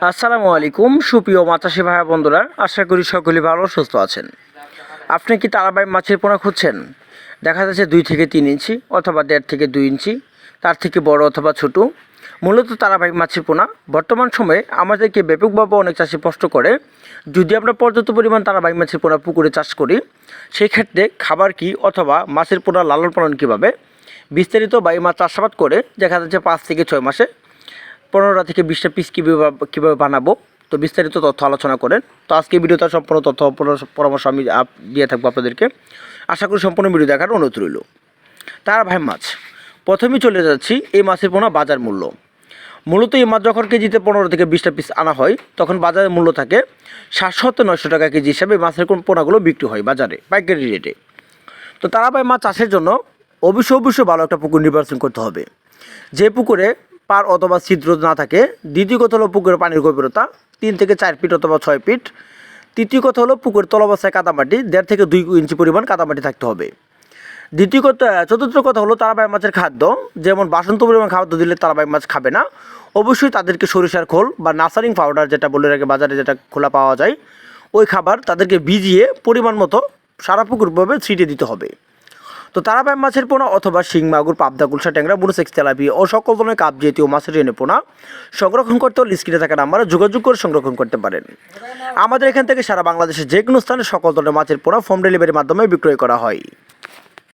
আসসালামু আলাইকুম, সুপ্রিয় মাতাসী ভাই বন্ধুরা, আশা করি সকলে ভালো সুস্থ আছেন। আপনি কি তারাবাই মাছের পোনা খুঁজছেন? দেখা যাচ্ছে দুই থেকে তিন ইঞ্চি অথবা দেড় থেকে দুই ইঞ্চি, তার থেকে বড় অথবা ছোট। মূলত তারাবাই মাছের পোনা বর্তমান সময়ে আমাদেরকে ব্যাপকভাবে অনেক চাষি প্রশ্ন করে। যদি আমরা পর্যাপ্ত পরিমাণ তারাবাই মাছের পোনা পুকুরে চাষ করি সেই ক্ষেত্রে খাবার কি অথবা মাছের পোনা লালন পালন কীভাবে? বিস্তারিত বাই মাছ চাষাবাদ করে দেখা যাচ্ছে পাঁচ থেকে ছয় মাসে পনেরোটা থেকে বিশটা পিস কীভাবে কীভাবে বানাবো? তো বিস্তারিত তথ্য আলোচনা করেন। তো আজকে ভিডিওতে সম্পূর্ণ তথ্য পরামর্শ- আমি দিয়ে থাকব আপনাদেরকে। আশা করি সম্পূর্ণ ভিডিও দেখার অনুরোধ রইল। তারা ভাই মাছ, প্রথমেই চলে যাচ্ছি এই মাছের পোনা বাজার মূল্য। মূলত এই মাছ যখন কেজিতে পনেরো থেকে বিশটা পিস আনা হয়, তখন বাজারের মূল্য থাকে সাতশো থেকে নয়শো টাকা কেজি হিসাবে মাছের কোন পোনাগুলো বিক্রি হয় বাজারে, পাইকারি রেটে তো তারা ভাই মাছ চাষের জন্য অবশ্যই অবশ্যই ভালো একটা পুকুর নির্বাচন করতে হবে। যে পুকুরে পার অথবা ছিদ্র না থাকে। দ্বিতীয় কথা হলো পুকুরের পানির গভীরতা, তিন থেকে চার ফিট অথবা ছয় ফিট। তৃতীয় কথা হলো পুকুরের তলবস্থায় কাদামাটি, দেড় থেকে দুই ইঞ্চি পরিমাণ কাদামাটি থাকতে হবে। দ্বিতীয় কথা, চতুর্থ কথা হলো তারাবাই মাছের খাদ্য, যেমন বাসন্ত পরিমাণ খাদ্য দিলে তারাবাই মাছ খাবে না। অবশ্যই তাদেরকে সরিষার খোল বা নার্সারিং পাউডার যেটা বলে রাখে, বাজারে যেটা খোলা পাওয়া যায়, ওই খাবার তাদেরকে ভিজিয়ে পরিমাণ মতো সারা পুকুরভাবে ছিটিয়ে দিতে হবে। তো তারাবাই মাছের পোনা অথবা শিং, মাগুর, পাবদা, গুলশা, ট্যাংরা বুনোসেক্স তেলাপি ও সকল ধরনের কাপ জাতীয় মাছের এনে পোনা, সংরক্ষণ করতে হলে স্ক্রিনে থাকা নাম্বারে যোগাযোগ করে সংরক্ষণ করতে পারেন। আমাদের এখান থেকে সারা বাংলাদেশের যে কোনো স্থানে সকল ধরনের মাছের পোনা হোম ডেলিভারির মাধ্যমে বিক্রয় করা হয়।